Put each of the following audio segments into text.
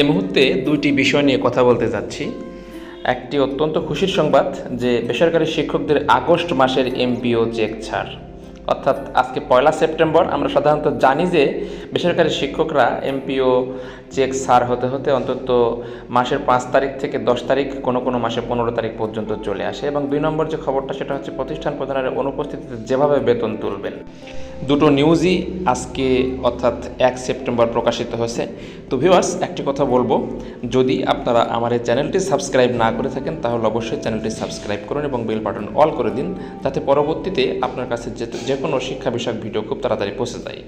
এ মুহূর্তে দুইটি বিষয় নিয়ে কথা বলতে যাচ্ছি। একটি অত্যন্ত খুশির সংবাদ যে বেসরকারি শিক্ষকদের আগস্ট মাসের এমপিও চেক ছাড়। অর্থাৎ আজকে পয়লা সেপ্টেম্বর আমরা সাধারণত জানি যে বেসরকারি শিক্ষকরা এমপিও চেক সার হতে হতে অন্তত মাসের পাঁচ তারিখ থেকে দশ তারিখ কোনো কোনো মাসে পনেরো তারিখ পর্যন্ত চলে আসে এবং দুই নম্বর যে খবরটা সেটা হচ্ছে প্রতিষ্ঠান প্রধানের অনুপস্থিতিতে যেভাবে বেতন তুলবেন। দুটো নিউজই আজকে অর্থাৎ এক সেপ্টেম্বর প্রকাশিত হয়েছে। তো ভিউয়ার্স একটি কথা বলব, যদি আপনারা আমার এই চ্যানেলটি সাবস্ক্রাইব না করে থাকেন, তাহলে অবশ্যই চ্যানেলটি সাবস্ক্রাইব করুন এবং বেল বাটন অল করে দিন, যাতে পরবর্তীতে আপনার কাছে যে কোনো শিক্ষা বিষয়ক ভিডিও খুব তাড়াতাড়ি পৌঁছে যায়।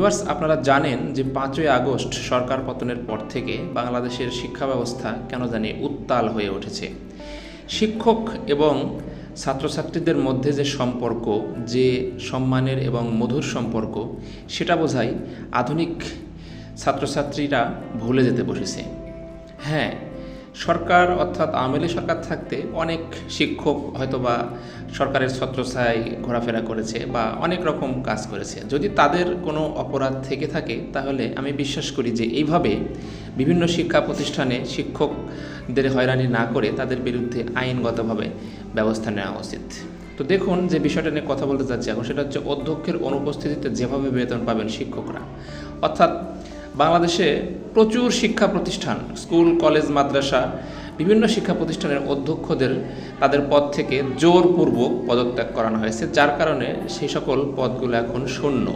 ভিউয়ার্স, আপনারা জানেন যে পাঁচই আগস্ট সরকার পতনের পর থেকে বাংলাদেশের শিক্ষা ব্যবস্থা কেন জানি উত্তাল হয়ে উঠেছে। শিক্ষক এবং ছাত্রছাত্রীদের মধ্যে যে সম্পর্ক, যে সম্মানের এবং মধুর সম্পর্ক, সেটা বোঝায় আধুনিক ছাত্রছাত্রীরা ভুলে যেতে বসেছে। হ্যাঁ সরকার অর্থাৎ আওয়ামী সরকার থাকতে অনেক শিক্ষক হয়তোবা সরকারের ছত্রছায় ঘোরাফেরা করেছে বা অনেক রকম কাজ করেছে। যদি তাদের কোনো অপরাধ থেকে থাকে, তাহলে আমি বিশ্বাস করি যে এইভাবে বিভিন্ন শিক্ষা প্রতিষ্ঠানে শিক্ষকদের হয়রানি না করে তাদের বিরুদ্ধে আইনগতভাবে ব্যবস্থা নেওয়া উচিত। তো দেখুন যে বিষয়টা নিয়ে কথা বলতে চাচ্ছি এখন, সেটা হচ্ছে অধ্যক্ষের অনুপস্থিতিতে যেভাবে বেতন পাবেন শিক্ষকরা। অর্থাৎ বাংলাদেশে প্রচুর শিক্ষা প্রতিষ্ঠান, স্কুল, কলেজ, মাদ্রাসা, বিভিন্ন শিক্ষা প্রতিষ্ঠানের অধ্যক্ষদের তাদের পদ থেকে জোরপূর্বক পদত্যাগ করানো হয়েছে, যার কারণে সেই সকল পদগুলো এখন শূন্য।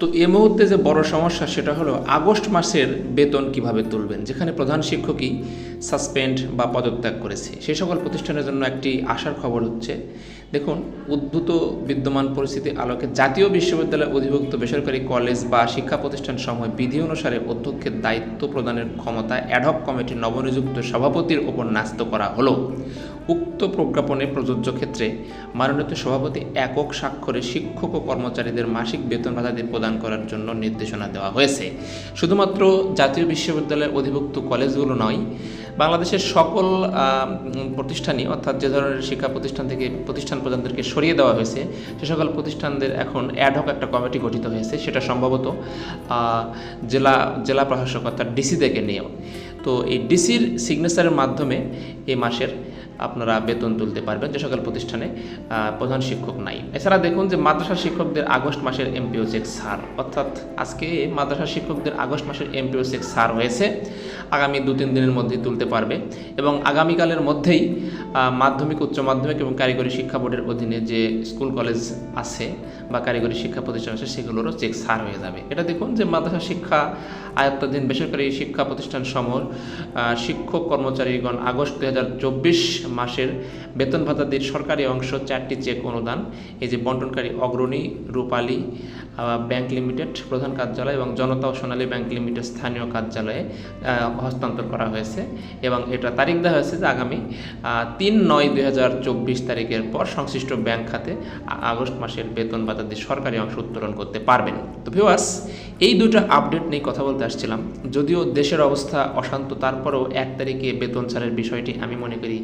তো এ মুহূর্তে যে বড় সমস্যা, সেটা হলো আগস্ট মাসের বেতন কীভাবে তুলবেন? যেখানে প্রধান শিক্ষকই সাসপেন্ড বা পদত্যাগ করেছে। সেই সকল প্রতিষ্ঠানের জন্য একটি আশার খবর হচ্ছে। দেখুন, উদ্ভূত বিদ্যমান পরিস্থিতি আলোকে জাতীয় বিশ্ববিদ্যালয় অধিভুক্ত বেসরকারি কলেজ বা শিক্ষা প্রতিষ্ঠান সমূহ বিধি অনুসারে অধ্যক্ষের দায়িত্ব প্রদানের ক্ষমতা অ্যাডহক কমিটির নবনিযুক্ত সভাপতির ওপর ন্যস্ত করা হলো। উক্ত প্রজ্ঞাপনে প্রযোজ্য ক্ষেত্রে মাননীয় সভাপতি একক স্বাক্ষরে শিক্ষক ও কর্মচারীদের মাসিক বেতন ভাতাদি প্রদান করার জন্য নির্দেশনা দেওয়া হয়েছে। শুধুমাত্র জাতীয় বিশ্ববিদ্যালয়ের অধিভুক্ত কলেজগুলো নয় বাংলাদেশের সকল প্রতিষ্ঠানই, অর্থাৎ যে ধরনের শিক্ষা প্রতিষ্ঠান থেকে প্রতিষ্ঠান প্রধানদেরকে সরিয়ে দেওয়া হয়েছে, সে সকল প্রতিষ্ঠানদের এখন অ্যাডহক একটা কমিটি গঠিত হয়েছে, সেটা সম্ভবত জেলা জেলা প্রশাসক অর্থাৎ ডিসিদেরকে নিয়েও তো এই ডিসির সিগনেচারের মাধ্যমে এই মাসের আপনারা বেতন তুলতে পারবেন যে সকল প্রতিষ্ঠানে প্রধান শিক্ষক নাই। এছাড়া দেখুন যে মাদ্রাসা শিক্ষকদের আগস্ট মাসের এমপিও চেক সার। অর্থাৎ আজকে মাদ্রাসা শিক্ষকদের আগস্ট মাসের এমপিও চেক সার হয়েছে। আগামী দু তিন দিনের মধ্যে তুলতে পারবে এবং আগামীকালের মধ্যেই মাধ্যমিক উচ্চ মাধ্যমিক এবং কারিগরি শিক্ষা বোর্ডের অধীনে যে স্কুল কলেজ আছে বা কারিগরি শিক্ষা প্রতিষ্ঠান আছে সেগুলোরও চেক সার হয়ে যাবে। এটা দেখুন যে মাদ্রাসা শিক্ষা আয়ত্তাধীন বেসরকারি শিক্ষা প্রতিষ্ঠান আহ, শিক্ষক কর্মচারীগণ আগস্ট দু হাজার চব্বিশ মাসের বেতন ভাতাদির সরকারি অংশ চারটি চেক অনুদান এই যে বন্টনকারী অগ্রণী রূপালী ব্যাংক লিমিটেড প্রধান কার্যালয় এবং জনতা ও সোনালী ব্যাংক লিমিটেড স্থানীয় কার্যালয়ে হস্তান্তর করা হয়েছে এবং এটা তারিখ দেওয়া হয়েছে যে আগামী তিন নয় দুই তারিখের পর সংশ্লিষ্ট ব্যাংক খাতে আগস্ট মাসের বেতন ভাতাদি সরকারি অংশ উত্তোলন করতে পারবেন। তো ভিওয়ার্স এই দুটো আপডেট নিয়ে কথা বলতে আসছিলাম। যদিও দেশের অবস্থা অশান্ত, তারপরেও এক তারিখে বেতন ছাড়ের বিষয়টি আমি মনে করি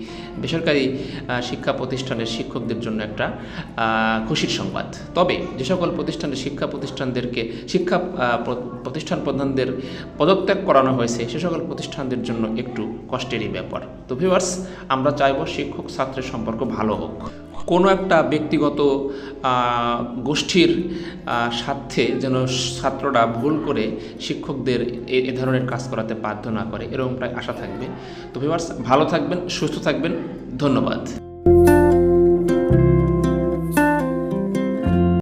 বেসরকারি শিক্ষা প্রতিষ্ঠানের শিক্ষকদের জন্য একটা খুশির সংবাদ। তবে যে সকল প্রতিষ্ঠানের শিক্ষা প্রতিষ্ঠানদেরকে শিক্ষা প্রতিষ্ঠান প্রধানদের পদত্যাগ করানো হয়েছে, সে সকল প্রতিষ্ঠানদের জন্য একটু কষ্টেরই ব্যাপার। তো ভিউয়ার্স আমরা চাইব শিক্ষক ছাত্রের সম্পর্ক ভালো হোক। কোনো একটা ব্যক্তিগত গোষ্ঠীর স্বার্থে যেন ছাত্ররা ভুল করে শিক্ষকদের এ ধরনের কাজ করাতে বাধ্য না করে এরকমটাই আশা থাকবে। তো ভিউয়ার্স ভালো থাকবেন, সুস্থ থাকবেন, ধন্যবাদ।